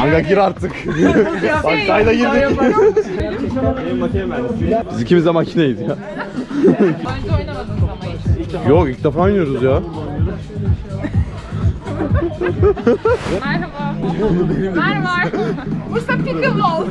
Kanka gir artık. Bak girdik. Biz ikimiz de makineyiz ya. Önce oynamadınız ama hiç. Yok ilk defa oynuyoruz ya. Merhaba. Merhaba. Bursa Pickleball.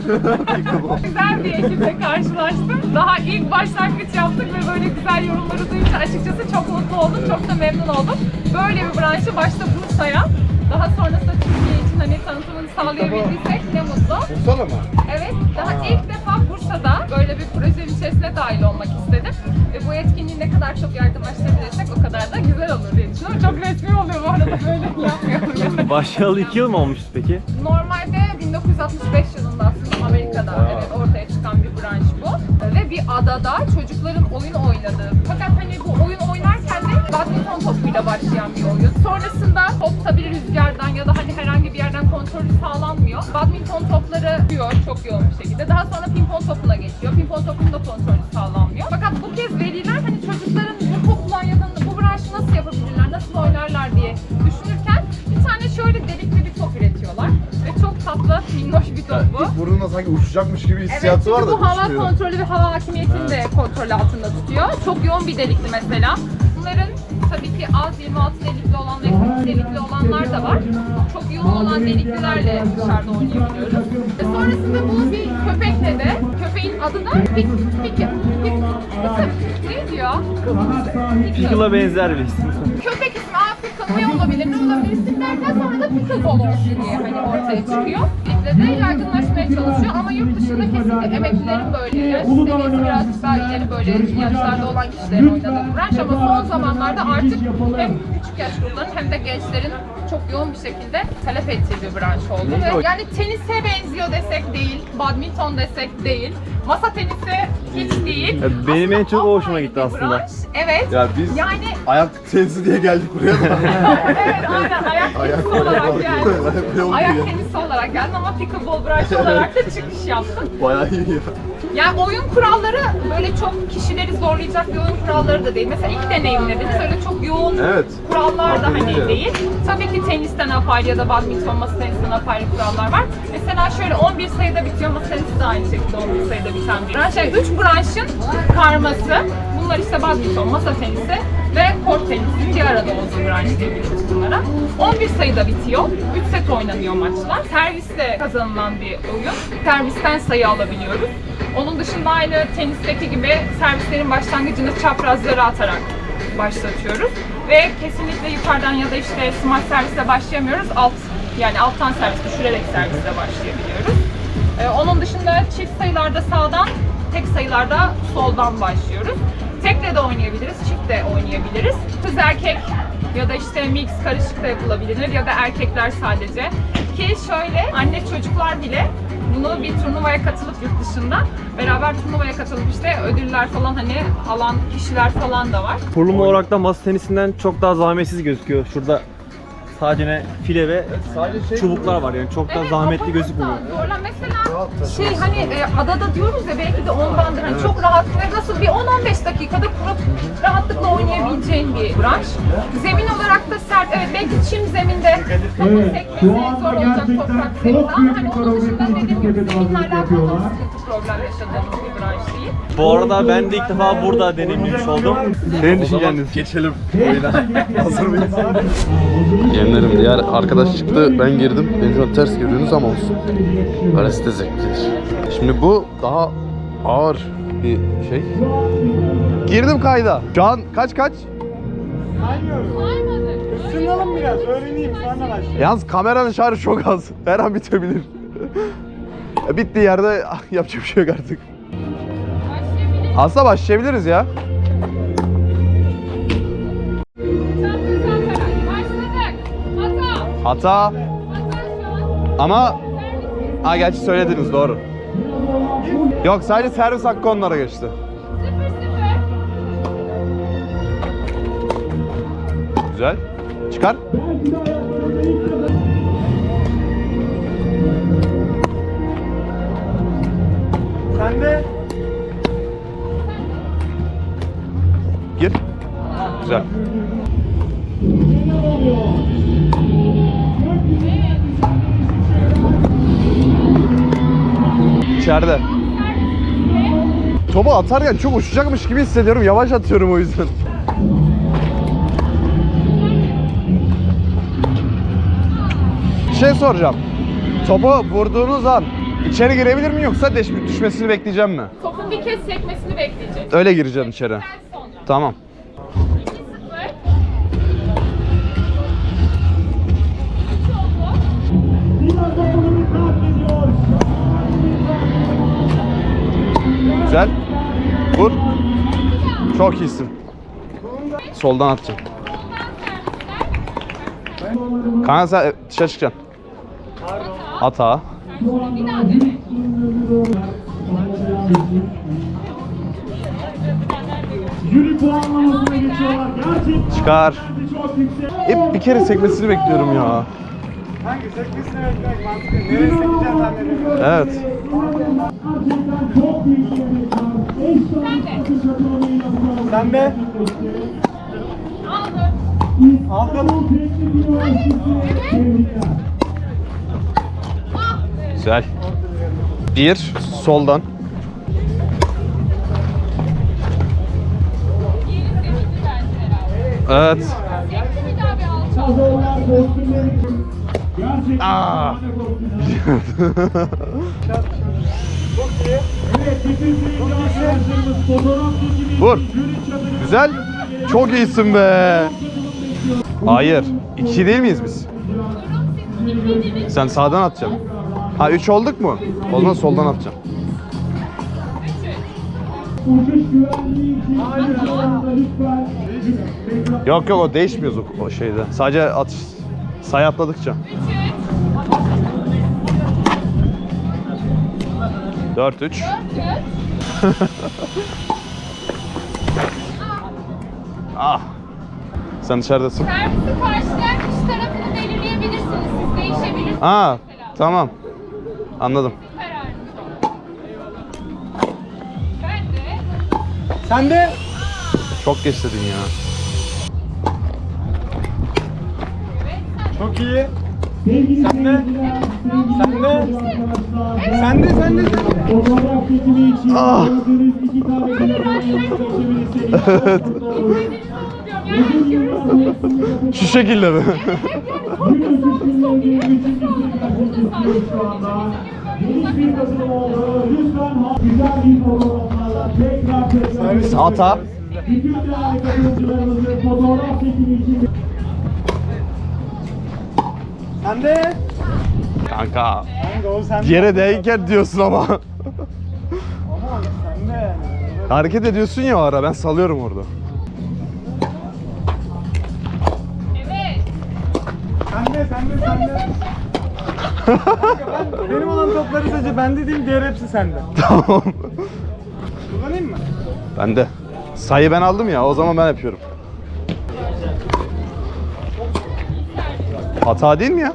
güzel bir ekiple karşılaştım. Daha ilk başlangıç yaptık ve böyle güzel yorumları duyunca açıkçası çok mutlu oldum. Çok da memnun oldum. Böyle bir branşı başta Bursa'ya daha sonrasında Türkiye için hani tanıtımını sağlayabildiysek ne mutlu. Sana mı? Evet, daha ilk defa Bursa'da böyle bir projenin içerisine dahil olmak istedim. Ve bu etkinliği ne kadar çok yardımlaştırabilirsek o kadar da güzel olur diye düşünüyorum. Çok resmi oluyor bu arada böyle yapmıyorum yani. Başlayalı 2 yıl mı olmuştu peki? Normalde 1965 yılında aslında Amerika'da evet, ortaya çıkan bir branş bu. Ve bir adada çocukların oyun oynadığı. Fakat hani bu oyun oynarken de badminton topuyla başlayan bir oyun. Sonrasında sağlanmıyor. Badminton topları diyor çok yoğun bir şekilde. Daha sonra pimpon topuna geçiyor. Pimpon topunun da kontrolü sağlanmıyor. Fakat bu kez veliler hani çocukların bu topla ya da bu branşı nasıl yapabilirler, nasıl oynarlar diye düşünürken bir tane şöyle delikli bir top üretiyorlar. Ve çok tatlı, minnoş bir top bu. Burnunda sanki uçacakmış gibi Evet hissiyatı çünkü var da bu hava uçmuyor. kontrolü ve hava hakimiyetini de kontrol altında tutuyor. Çok yoğun bir delikli mesela. Bunların tabii ki az 26 delikli olan ve 40 delikli olanlar da var. Çok yoğun olan deliklilerle dışarıda oynayabiliyoruz. Ve sonrasında bu bir köpekle de, köpeğin adı da Pik, Pik, Pik, ne diyor? Pickle'a benzer bir isim. Köpek ismi ne olabilir. Ne olabilir? İsim derken sonra da Pickleball olsun diye hani ortaya çıkıyor. Birlikte de yaygınlaşmaya çalışıyor ama yurt dışında kesinlikle emeklilerin böyle yaş seviyesi birazcık daha ileri böyle yaşlarda olan kişilerin oynadığı branş. Ama son zamanlarda artık hem küçük yaş grupların hem de gençlerin çok yoğun bir şekilde talep ettiği bir branş oldu. Ve yani tenise benziyor desek değil, badminton desek değil, masa tenisi hiç değil. Ya benim en çok o hoşuma gitti aslında. branş. Evet. Ya biz Yani ayak tenisi diye geldik buraya da. evet aynen ayak tenisi olarak geldim. Ayak tenisi olarak geldim ama pickleball branşı olarak da çıkış yaptım. Bayağı iyi ya. Yani oyun kuralları böyle çok kişileri zorlayacak bir oyun kuralları da değil. Mesela ilk deneyimlediniz öyle çok yoğun Evet. kurallar da hani değil. değil. Tabii ki tenisten apayrı ya da badminton masa tenisten apayrı kurallar var. Mesela şöyle 11 sayıda bitiyor masa tenisi de aynı şekilde 11 sayıda biten bir branş. Yani 3 branşın karması. Bunlar işte badminton, masa tenisi ve kort tenisinin bir arada olduğu branş diyebiliriz bunlara. 11 sayıda bitiyor. 3 set oynanıyor maçlar. Servisle kazanılan bir oyun. Servisten sayı alabiliyoruz. Onun dışında aynı tenisteki gibi servislerin başlangıcını çaprazlara atarak başlatıyoruz. Ve kesinlikle yukarıdan ya da işte smaç servisle başlayamıyoruz. Alt yani alttan servis düşürerek servisle başlayabiliyoruz. Ee, onun dışında çift sayılarda sağdan, tek sayılarda soldan başlıyoruz. Tekle de oynayabiliriz, çift de oynayabiliriz. Kız erkek ya da işte mix karışık da yapılabilir ya da erkekler sadece. Ki şöyle anne çocuklar bile bunu bir turnuvaya katılıp yurt dışında beraber turnuvaya katılıp işte ödüller falan hani alan kişiler falan da var. Kurulum olarak da masa tenisinden çok daha zahmetsiz gözüküyor. Şurada sadece ne file ve Sadece şey çubuklar var yani çok da zahmetli kapanırsa gözükmüyor. Mesela şey hani e, adada diyoruz ya belki de ondandır hani çok rahat ve nasıl bir 10-15 dakikada kurup rahatlıkla oynayabileceğin bir branş. Zemin olarak da sert. Evet belki çim zeminde topu sekmesi zor olacak toprak zeminde ama hani onun dışında dediğim gibi zeminle alakalı da sıkıntı problem yaşadığımız bir branş değil. Bu arada ben de ilk defa burada deneyimlemiş oldum. Senin düşüncen ne? Geçelim oyuna. Hazır mıyız? Yeminlerim diğer arkadaş çıktı ben girdim. Beni şu an ters görüyorsunuz ama olsun. Böylesi de zevklidir. Şimdi bu daha ağır bir şey. Girdim kayda. Şu an kaç kaç? Isınalım biraz, öğreneyim sonra başlayalım. Yalnız kameranın şarjı çok az. Her an bitebilir. Bittiği yerde yapacak bir şey yok artık. Aslında başlayabiliriz ya. Hata. Ama ha gerçi söylediniz doğru. Yok sadece servis hakkı onlara geçti. 0-0. Güzel. Çıkar. İçeride. Topu atarken çok uçacakmış gibi hissediyorum. Yavaş atıyorum o yüzden. Bir şey soracağım. Topu vurduğunuz an içeri girebilir mi yoksa deş- düşmesini bekleyeceğim mi? Topun bir kez sekmesini bekleyeceğiz. Öyle gireceğim içeri. Sonra. Tamam. Güzel. Vur. Çok iyisin. Soldan atacağım. Kanka sen dışarı çıkacaksın. Dene. Jüri Çıkar. Hep bir kere sekmesini bekliyorum ya. Hangi sekmesine beklemek mantıklı. Nereye bilmiyorum. Evet. Sen de Aldım. Tebrikler. Güzel. Bir. Soldan. Evet. Çekimi Vur. Güzel. Çok iyisin be. Hayır. İki değil miyiz biz? Sen sağdan atacaksın. Ha üç olduk mu? O zaman soldan atacağım. uçuş güvenliği için Yok yok o değişmiyor o, o şeyde. Sadece atış sayı atladıkça. 4 3. ah. Sen dışarıdasın. Servisi karşılayan kişi tarafını belirleyebilirsiniz. Siz değişebilirsiniz. Aa, mesela. tamam. Anladım. Kararınız o. Ben de Sen de Çok geç dedin ya. Çok iyi. Sen de. Sen de. Sen de sen de. Ah. Evet. Şu şekilde mi? Tekrar. Hata. Bütün değerli katılımcılarımızın fotoğraf çekimi için. Sen de. Kanka. Kanka o sen de. Yere değken diyorsun ama. Ama sen de. Hareket ediyorsun ya o ara ben salıyorum orada. Evet. Sen de sen de sen de. Kanka ben, benim olan topları sadece ben dediğim diğer hepsi sende. Tamam. Kullanayım mı? Ben de. Sayı ben aldım ya o zaman ben yapıyorum. Hata değil mi ya?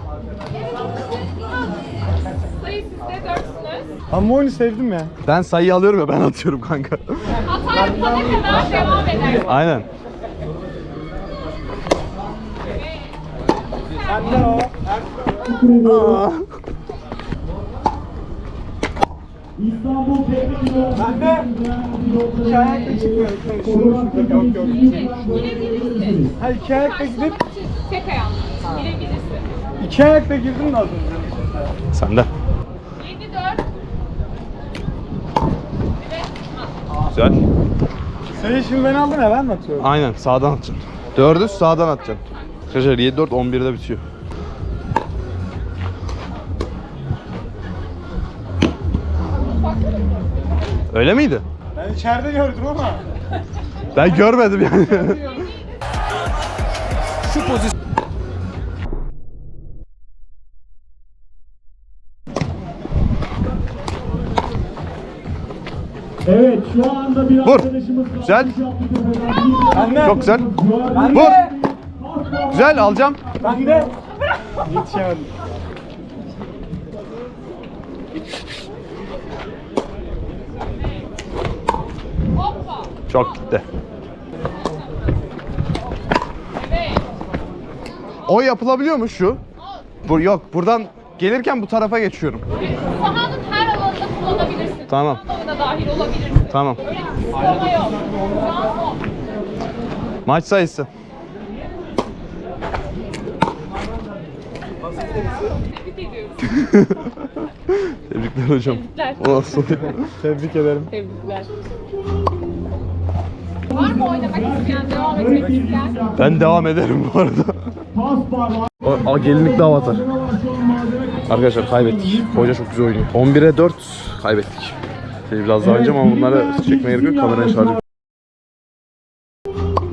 Sayı sizde dörtsünüz. Ben bu oyunu sevdim ya. Ben sayıyı alıyorum ya ben atıyorum kanka. Hata yapana kadar devam eder. Aynen. Aa. İstanbul Teknik Üniversitesi. Ben de. İki ayakla çıkmıyor. Şunu şurada yok yok. Girebilirsin. Ha iki ayakla gidip Tek ayağınla. Girebilirsin. iki ayakla girdim de az önce. Sen de. 7 4. Evet. Ha. Güzel. Sayı şimdi ben aldım ya ben mi atıyorum? Aynen sağdan atacaksın. Dördü sağdan atacaksın. Arkadaşlar 7 4 11'de bitiyor. Öyle miydi? Ben içeride gördüm ama. Ben görmedim yani. Evet şu anda bir Vur. arkadaşımız Güzel. De. Çok güzel. Ben Vur. Güzel alacağım. Ben de. Yetişemedim. Çok gitti. O yapılabiliyor mu şu? Bu yok. Buradan gelirken bu tarafa geçiyorum. Sahanın her alanında kullanabilirsin. Tamam. Dahil olabilirsin. Tamam. Öyle bir kısıtlama yok. O. Maç sayısı. Tebrikler hocam. Tebrikler. Tebrik ederim. Tebrikler. Var mı oynamak isteyen, devam etmek isteyen? Ben devam ederim bu arada. O, a, gelinlik daha atar. Arkadaşlar kaybettik. Hoca çok güzel oynuyor. 11'e 4 kaybettik. Şey, biraz daha oynayacağım ama bunları çekmeye gerek yok. Kamerayı şarjı